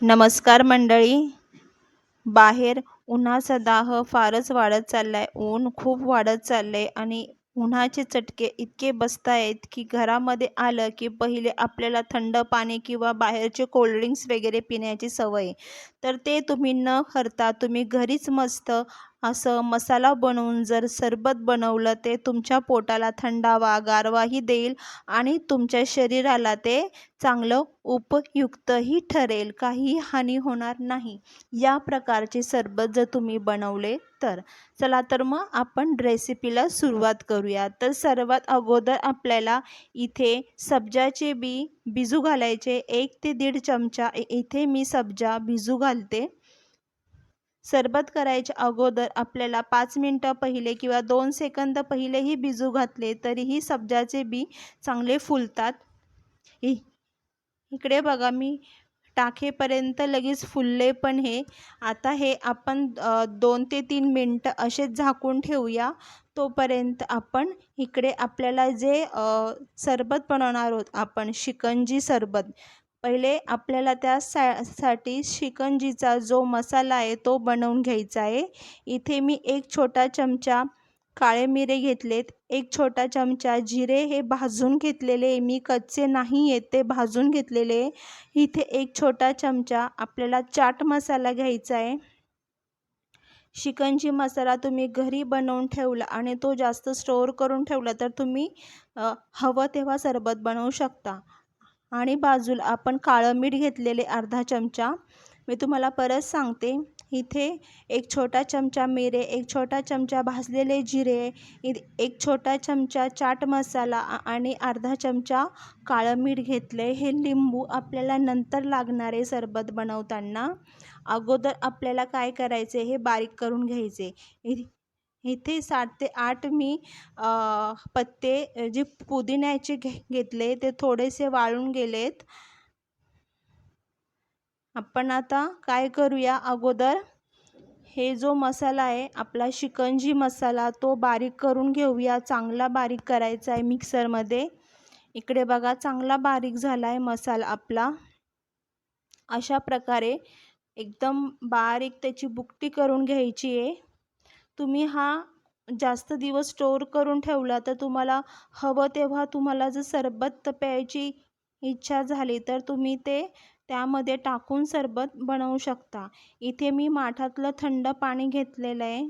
नमस्कार मंडळी. बाहेर उन्हाचा दाह फारच वाढत चालला आहे ऊन खूप वाढत चाललं आहे आणि उन्हाचे चटके इतके बसत आहेत की घरामध्ये आलं की पहिले आपल्याला थंड पाणी किंवा बाहेरचे कोल्ड्रिंक्स वगैरे पिण्याची सवय. तर ते तुम्ही न करता तुम्ही घरीच मस्त असं मसाला बनवून जर सरबत बनवलं ते तुमच्या पोटाला थंडावा गारवाही देईल आणि तुमच्या शरीराला ते चांगलं उपयुक्तही ठरेल. काही हानी होणार नाही. या प्रकारचे सरबत जर तुम्ही बनवले तर. चला तर मग आपण रेसिपीला सुरुवात करूया. तर सर्वात अगोदर आपल्याला इथे सब्जाचे बी भिजू घालायचे. एक ते दीड चमचा. इथे मी सब्जा भिजू घालते. सरबत करायच्या अगोदर आपल्याला पाच मिनटं पहिले किंवा दोन सेकंद पहिलेही भिजू घातले तरीही सब्जाचे बी चांगले फुलतात. इकडे बघा मी टाकेपर्यंत लगेच फुलले पण हे. आता हे आपण दोन ते तीन मिनटं असेच झाकून ठेवूया. तोपर्यंत आपण इकडे आपल्याला जे सरबत बनवणार आहोत आपण शिकंजी सरबत. पहिले आपल्याला त्या सा साठी शिकंजीचा जो मसाला आहे तो बनवून घ्यायचा आहे. इथे मी एक छोटा चमचा काळे मिरे घेतलेत एक छोटा चमचा जिरे हे भाजून घेतलेले आहे. मी कच्चे नाही आहेत ते भाजून घेतलेले इथे एक छोटा चमचा आपल्याला चाट मसाला घ्यायचा आहे. शिकंजी मसाला तुम्ही घरी बनवून ठेवला आणि तो जास्त स्टोअर करून ठेवला तर तुम्ही हवं तेव्हा सरबत बनवू शकता. आणि बाजूला आपण काळं मीठ घेतलेले अर्धा चमचा. मी तुम्हाला परत सांगते इथे एक छोटा चमचा मिरे एक छोटा चमचा भाजलेले जिरे इ एक छोटा चमचा चाट मसाला आणि अर्धा चमचा काळं मीठ घेतले. हे लिंबू आपल्याला नंतर लागणारे सरबत बनवताना अगोदर आपल्याला काय करायचे हे बारीक करून घ्यायचे. इ- इथे सात ते आठ मी पत्ते जे पुदिन्याचे घे घेतले ते थोडेसे वाळून गेलेत. आपण आता काय करूया? अगोदर हे जो मसाला आहे आपला शिकंजी मसाला तो बारीक करून घेऊया. चांगला बारीक करायचा आहे मिक्सरमध्ये. इकडे बघा चांगला बारीक झाला आहे मसाला आपला. अशा प्रकारे एकदम बारीक त्याची बुकटी करून घ्यायची आहे. तुम्ही हा जास्त दिवस स्टोअर करून ठेवला तर तुम्हाला हवं तेव्हा तुम्हाला जर सरबत प्यायची इच्छा झाली तर तुम्ही ते त्यामध्ये टाकून सरबत बनवू शकता. इथे मी माठातलं थंड पाणी घेतलेलं आहे.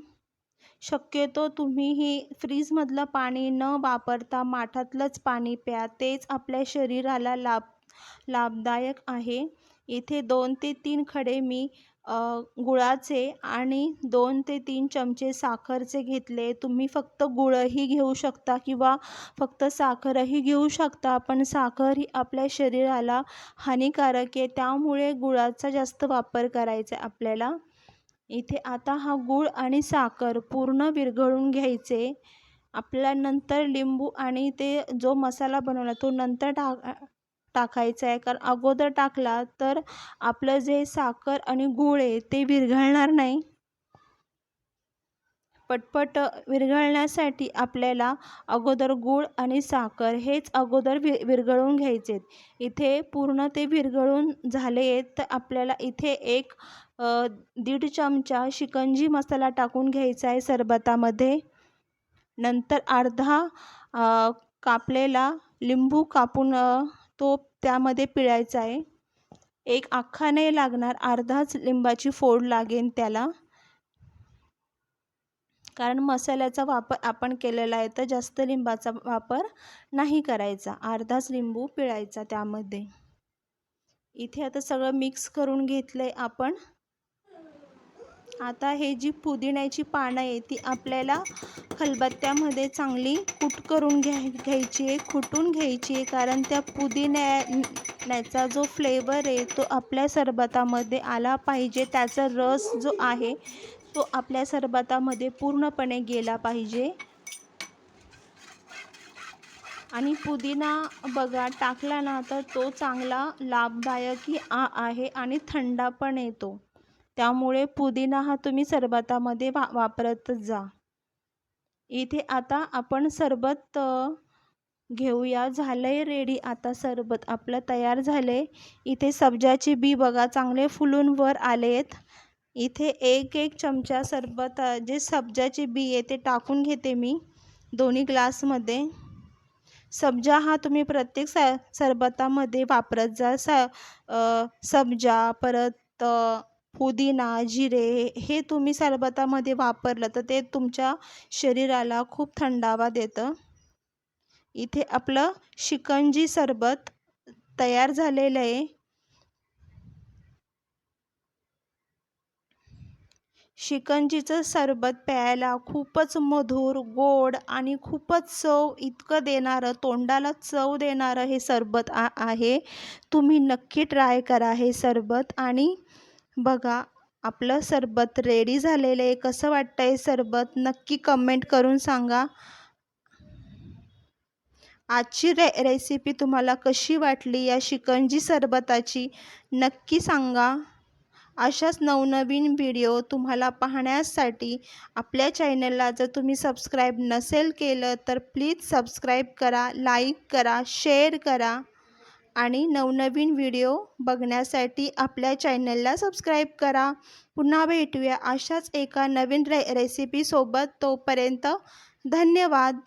शक्यतो तुम्ही ही फ्रीजमधलं पाणी न वापरता माठातलंच पाणी प्या तेच आपल्या शरीराला लाभ लाभदायक आहे. इथे दोन ते तीन खडे मी गुळाचे आणि दोन ते तीन चमचे साखरचे घेतले. तुम्ही फक्त गुळही घेऊ शकता किंवा फक्त साखरही घेऊ शकता पण साखर ही आपल्या शरीराला हानिकारक आहे. त्यामुळे गुळाचा जास्त वापर करायचा आहे आपल्याला. इथे आता हा गूळ आणि साखर पूर्ण विरघळून घ्यायचे. आपल्याला नंतर लिंबू आणि ते जो मसाला बनवला तो नंतर टाक टाकायचा आहे. कारण अगोदर टाकला तर आपलं जे साखर आणि गूळ आहे ते विरघळणार नाही. पटपट विरघळण्यासाठी आपल्याला अगोदर गूळ आणि साखर हेच अगोदर वि विरघळून घ्यायचे इथे पूर्ण ते विरघळून झाले आहेत तर आपल्याला इथे एक दीड चमचा शिकंजी मसाला टाकून घ्यायचा आहे सरबतामध्ये. नंतर अर्धा कापलेला लिंबू कापून तो त्यामध्ये पिळायचा आहे. एक अख्खा नाही लागणार अर्धाच लिंबाची फोड लागेल त्याला. कारण मसाल्याचा वापर आपण केलेला आहे तर जास्त लिंबाचा वापर नाही करायचा. अर्धाच लिंबू पिळायचा त्यामध्ये. इथे आता सगळं मिक्स करून घेतलं आहे आपण. आता हे जी पुदिन्याची पानं आहे ती आपल्याला खलबत्त्यामध्ये चांगली कूट करून घ्या घ्यायची आहे कुटून घ्यायची आहे. कारण त्या पुदिन्याचा जो फ्लेवर आहे तो आपल्या सरबतामध्ये आला पाहिजे. त्याचा रस जो आहे तो आपल्या सरबतामध्ये पूर्णपणे गेला पाहिजे. आणि पुदिना बघा टाकला ना तर तो चांगला लाभदायकही आ आहे आणि थंडा पण येतो त्यामुळे पुदिना हा तुम्ही सरबतामध्ये वा वापरतच जा. इथे आता आपण सरबत घेऊया घेऊया. झालंय रेडी आता सरबत आपलं तयार झाले इथे सब्जाचे बी बघा चांगले फुलून वर आलेत. इथे एक एक चमचा सरबत जे सब्जाचे बी आहे ते टाकून घेते मी दोन्ही ग्लासमध्ये. सब्जा हा तुम्ही प्रत्येक स सरबतामध्ये वापरत जा. स सब्जा परत पुदिना जिरे हे तुम्ही सरबतामध्ये वापरलं तर ते तुमच्या शरीराला खूप थंडावा देतं. इथे आपलं शिकंजी सरबत तयार झालेलं आहे. शिकंजीचं सरबत प्यायला खूपच मधुर गोड आणि खूपच चव इतकं देणारं तोंडाला चव देणारं हे सरबत आ आहे. तुम्ही नक्की ट्राय करा हे सरबत आणि बघा आपलं सरबत रेडी झालेलं आहे. कसं वाटतं आहे सरबत? नक्की कमेंट करून सांगा. आजची रे रेसिपी तुम्हाला कशी वाटली? या शिकंजी सरबताची नक्की सांगा. अशाच नवनवीन व्हिडिओ तुम्हाला पाहण्यासाठी आपल्या चॅनलला जर तुम्ही सबस्क्राईब नसेल केलं तर प्लीज सबस्क्राईब करा लाईक करा शेअर करा. आणि नवनवीन व्हिडिओ बघण्यासाठी आपल्या चॅनलला सबस्क्राईब करा. पुन्हा भेटूया अशाच एका नवीन रे रेसिपीसोबत तोपर्यंत धन्यवाद.